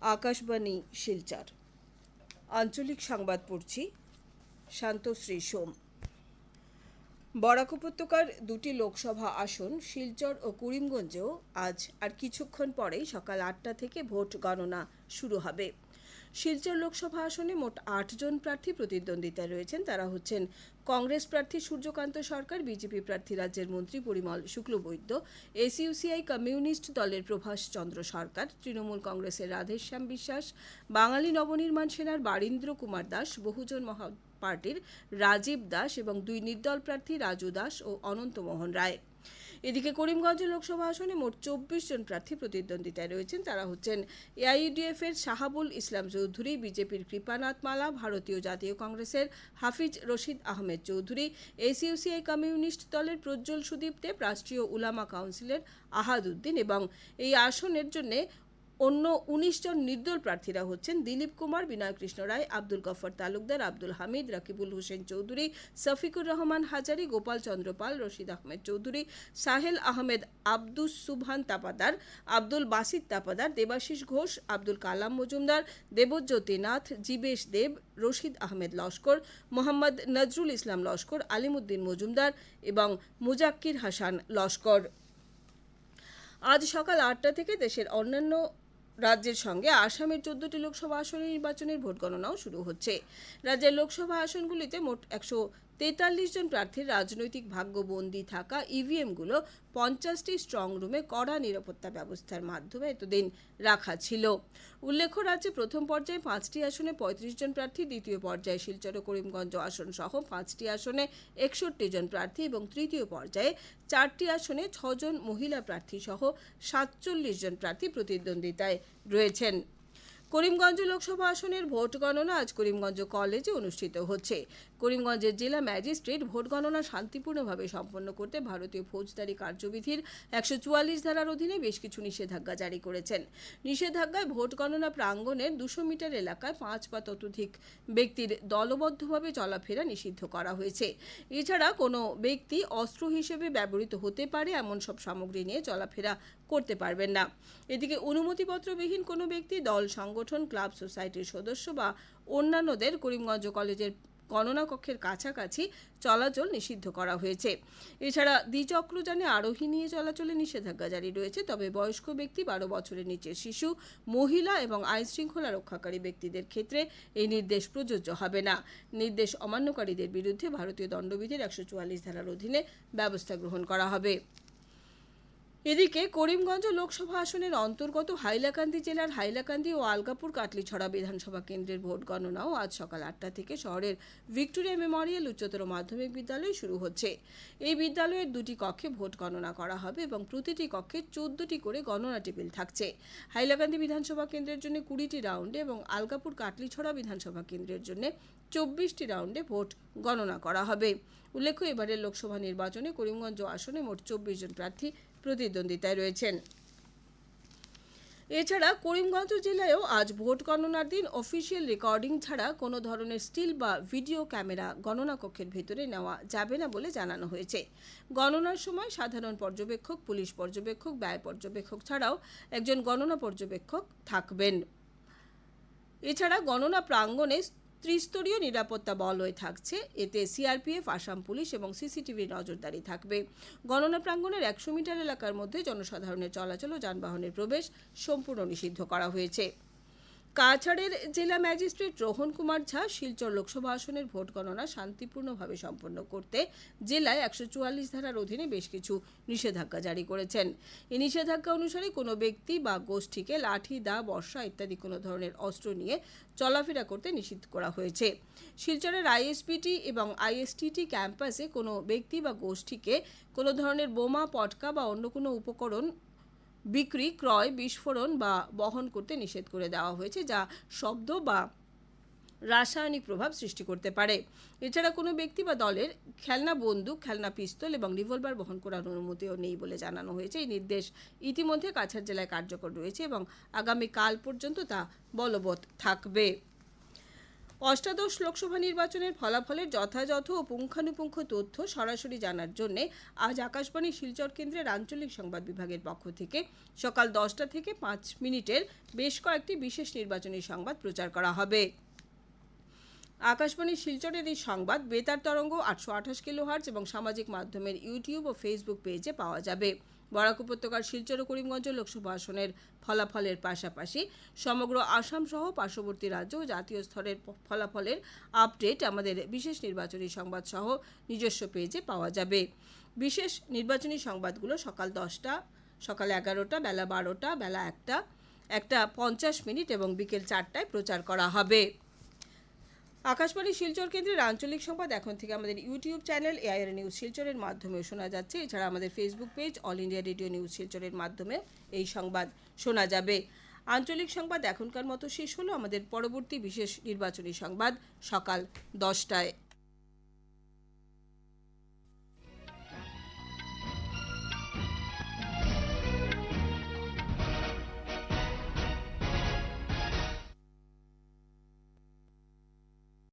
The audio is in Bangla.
আকাশবাণী, শিলচর। আঞ্চলিক সংবাদ পড়ছি শান্তশ্রী সোম। বরাক উপত্যকার দুটি লোকসভা আসন, শিলচর ও করিমগঞ্জেও আজ আর কিছুক্ষণ পরেই সকাল আটটা থেকে ভোট গণনা শুরু হবে। শিলচর লোকসভা আসনে মোট আটজন প্রার্থী প্রতিদ্বন্দ্বিতায় রয়েছেন। তারা হচ্ছেন কংগ্রেস প্রার্থী সূর্যকান্ত সরকার, বিজেপি প্রার্থী রাজ্যের মন্ত্রী পরিমল শুক্লবৈদ্য এসইউসিআই কমিউনিস্ট দলের প্রভাষ চন্দ্র সরকার, তৃণমূল কংগ্রেসের রাধেশ্যাম বিশ্বাস, বাঙালি নবনির্মাণ সেনার বারীন্দ্র কুমার দাস, বহুজন মহা পার্টির রাজীব দাস এবং দুই নির্দল প্রার্থী রাজু দাস ও অনন্তমোহন রায়। এদিকে করিমগঞ্জ লোকসভা আসনে মোট চব্বিশ জন প্রার্থী প্রতিদ্বন্দ্বিতায় রয়েছেন। তারা হচ্ছেন এআইইউডিএফ এর শাহাবুল ইসলাম চৌধুরী, বিজেপির কৃপানাথ মালা, ভারতীয় জাতীয় কংগ্রেসের হাফিজ রশিদ আহমেদ চৌধুরী, এসইউসিআই কমিউনিস্ট দলের প্রজ্জ্বল সুদীপ দেব, রাষ্ট্রীয় উলামা কাউন্সিলের আহাদ উদ্দিন এবং এই আসনের জন্য অন্য উনিশ জন নির্দল প্রার্থীরা হচ্ছেন দিলীপ কুমার, বিনয় কৃষ্ণ রায়, আব্দুল গফর তালুকদার, আব্দুল হামিদ, রাকিবুল হোসেন চৌধুরী, শফিকুর রহমান হাজারি, গোপাল চন্দ্র পাল, রশিদ আহমেদ চৌধুরী, সাহেল আহমেদ আব্দুস সুবহান তাপাদার, আব্দুল বাসিদ তাপাদার, দেবাশিস ঘোষ, আব্দুল কালাম মজুমদার, দেবজ্যোতি নাথ, জীবেশ দেব, রশিদ আহমেদ লস্কর, মোহাম্মদ নজরুল ইসলাম লস্কর, আলিমুদ্দিন মজুমদার এবং মুজাক্কির হাসান লস্কর। আজ সকাল আটটা থেকে দেশের অন্যান্য রাজ্যের সঙ্গে আসামের চোদ্দটি লোকসভা আসনে নির্বাচনের ভোট গণনাও শুরু হচ্ছে। রাজ্যের লোকসভা আসনগুলিতে মোট একশো তেতাল্লিশ জন প্রার্থীর রাজনৈতিক ভাগ্যবন্দি থাকা ইভিএমগুলো পঞ্চাশটি স্ট্রং রুমে কড়া নিরাপত্তা ব্যবস্থার মাধ্যমে এতদিন রাখা ছিল। উল্লেখ্য, রাজ্যে প্রথম পর্যায়ে পাঁচটি আসনে পঁয়ত্রিশ জন প্রার্থী, দ্বিতীয় পর্যায়ে শিলচর ও করিমগঞ্জ আসন সহ পাঁচটি আসনে একষট্টি জন প্রার্থী এবং তৃতীয় পর্যায়ে চারটি আসনে ছজন মহিলা প্রার্থী সহ সাতচল্লিশ জন প্রার্থী প্রতিদ্বন্দ্বিতায় রয়েছেন। করিমগঞ্জ লোকসভা আসনের ভোট গণনা আজ করিমগঞ্জ কলেজে অনুষ্ঠিত হচ্ছে। করিমগঞ্জের জেলা ম্যাজিস্ট্রেট ভোট গণনা শান্তিপূর্ণভাবে সম্পন্ন করতে ভারতীয় ফৌজদারি কার্যবিধির একশো চুয়াল্লিশ ধারার অধীনে বেশ কিছু নিষেধাজ্ঞা জারি করেছেন। নিষেধাজ্ঞায় ভোট গণনা প্রাঙ্গণের দুশো মিটার এলাকায় পাঁচ বা ততোধিক ব্যক্তির দলবদ্ধভাবে চলাফেরা নিষিদ্ধ করা হয়েছে। এছাড়া কোনো ব্যক্তি অস্ত্র হিসেবে ব্যবহৃত হতে পারে, এমন সব সামগ্রী নিয়ে চলাফেরা করতে পারবেন না। এদিকে অনুমতিপত্রবিহীন কোনো ব্যক্তি দল, সংগঠন, ক্লাব, সোসাইটির সদস্য বা অন্যান্যদের করিমগঞ্জ কলেজের গণনা কক্ষের কাছাকাছি চলাচল নিষিদ্ধ করা হয়েছে। এছাড়া দ্বিচক্রযানে আরোহী নিয়ে চলাচলে নিষেধাজ্ঞা জারি রয়েছে, তবে বয়স্ক ব্যক্তি বারো বছরের নিচের শিশু, মহিলা এবং আইন শৃঙ্খলা রক্ষাকারী ব্যক্তিদের ক্ষেত্রে এই নির্দেশ প্রযোজ্য হবে না। নির্দেশ অমান্যকারীদের বিরুদ্ধে ভারতীয় দণ্ডবিধির একশো চুয়াল্লিশ ধারার অধীনে ব্যবস্থা গ্রহণ করা হবে। এদিকে করিমগঞ্জ লোকসভা আসনের অন্তর্গত হাইলাকান্দি জেলার হাইলাকান্দি ও আলগাপুর কাটলিছড়া বিধানসভা কেন্দ্রের ভোট গণনাও আজ সকাল আটটা থেকে শহরের ভিক্টোরিয়া মেমোরিয়াল উচ্চতর মাধ্যমিক বিদ্যালয় শুরু হচ্ছে। এই বিদ্যালয়ের দুটি কক্ষে ভোট গণনা করা হবে এবং প্রতিটি কক্ষে চোদ্দটি করে গণনা টেবিল থাকছে। হাইলাকান্দি বিধানসভা কেন্দ্রের জন্য কুড়িটি রাউন্ডে এবং আলগাপুর কাটলিছড়া বিধানসভা কেন্দ্রের জন্য চব্বিশটি রাউন্ডে ভোট গণনা করা হবে। উল্লেখ্য, এবারের লোকসভা নির্বাচনে করিমগঞ্জ আসনে মোট চব্বিশ জন প্রার্থী প্রতিদ্বন্দ্বিতায় রয়েছেন। এছাড়া করিমগঞ্জ জেলায়ও আজ ভোট গণনার দিন অফিসিয়াল রেকর্ডিং ছাড়া কোনো ধরনের স্টিল বা ভিডিও ক্যামেরা গণনা কক্ষের ভেতরে নেওয়া যাবে না বলে জানানো হয়েছে। গণনার সময় সাধারণ পর্যবেক্ষক, পুলিশ পর্যবেক্ষক, ব্যয় পর্যবেক্ষক ছাড়াও একজন গণনা পর্যবেক্ষক থাকবেন। এছাড়া গণনা প্রাঙ্গণে ত্রিস্তরীয় নিরাপত্তা বলয় থাকছে। এতে সিআরপিএফ, আসাম পুলিশ এবং সিসিটিভির নজরদারি থাকবে। গণনা প্রাঙ্গণের একশো মিটার এলাকার মধ্যে জনসাধারণের চলাচল ও যানবাহনের প্রবেশ সম্পূর্ণ নিষিদ্ধ করা হয়েছে। কাছাড়ের জেলা ম্যাজিস্ট্রেট রোহন কুমার ঝা শিলচর লোকসভা আসনের ভোট গণনা শান্তিপূর্ণভাবে সম্পন্ন করতে জেলায় একশো চুয়াল্লিশ ধারার অধীনে বেশ কিছু নিষেধাজ্ঞা জারি করেছেন। এই নিষেধাজ্ঞা অনুসারে কোনো ব্যক্তি বা গোষ্ঠীকে লাঠি, দা, বর্ষা ইত্যাদি কোনো ধরনের অস্ত্র নিয়ে চলাফেরা করতে নিষিদ্ধ করা হয়েছে। শিলচরের আইএসপিটি এবং আইএসটিটি ক্যাম্পাসে কোনো ব্যক্তি বা গোষ্ঠীকে কোনো ধরনের বোমা, পটকা বা অন্য কোনো উপকরণ বিক্রি, ক্রয়, বিস্ফোরণ বা বহন করতে নিষেধ করে দেওয়া হয়েছে, যা শব্দ বা রাসায়নিক প্রভাব সৃষ্টি করতে পারে। এছাড়া কোনো ব্যক্তি বা দলের খেলনা, বন্দুক, খেলনা, পিস্তল এবং রিভলভার বহন করার অনুমতিও নেই বলে জানানো হয়েছে। এই নির্দেশ ইতিমধ্যে কাছাড় জেলায় কার্যকর রয়েছে এবং আগামী কাল পর্যন্ত তা বলবৎ থাকবে। অষ্টাদশ লোকসভা নির্বাচনের ফলাফলের যথাযথ ও পুঙ্খানুপুঙ্খ তথ্য সরাসরি জানার জন্য আজ আকাশবাণী শিলচর কেন্দ্রের আঞ্চলিক সংবাদ বিভাগের পক্ষ থেকে সকাল দশটা থেকে পাঁচ মিনিটের বেশ কয়েকটি বিশেষ নির্বাচনী সংবাদ প্রচার করা হবে। আকাশবাণী শিলচরের এই সংবাদ বেতার তরঙ্গ আটশো আঠাশ কিলোহার্জ এবং সামাজিক মাধ্যমের ইউটিউব ও ফেসবুক পেজে পাওয়া যাবে। বরাক উপত্যকার শিলচর করিমগঞ্জ লোকসভা আসনের ফলাফলের পাশাপাশি সমগ্র আসাম সহ পার্শ্ববর্তী রাজ্য ও জাতীয় স্তরের ফলাফলের আপডেট আমাদের বিশেষ নির্বাচনী সংবাদ সহ নিজস্ব পেজে পাওয়া যাবে। বিশেষ নির্বাচনী সংবাদগুলো সকাল দশটা, সকাল এগারোটা, বেলা বারোটা, বেলা একটা একটা পঞ্চাশ মিনিট এবং বিকেল চারটায় প্রচার করা হবে। আকাশবাণী শিলচর কেন্দ্রের আঞ্চলিক সংবাদ এখন থেকে আমাদের ইউটিউব চ্যানেল এআইআর নিউজ শিলচরের মাধ্যমেও শোনা যাচ্ছে। এছাড়া আমাদের Facebook page All India Radio News শিলচরের মাধ্যমে এই সংবাদ শোনা যাবে। আঞ্চলিক সংবাদ এখনকার মতো শেষ হলো। আমাদের পরবর্তী বিশেষ নির্বাচনী সংবাদ সকাল দশটায়।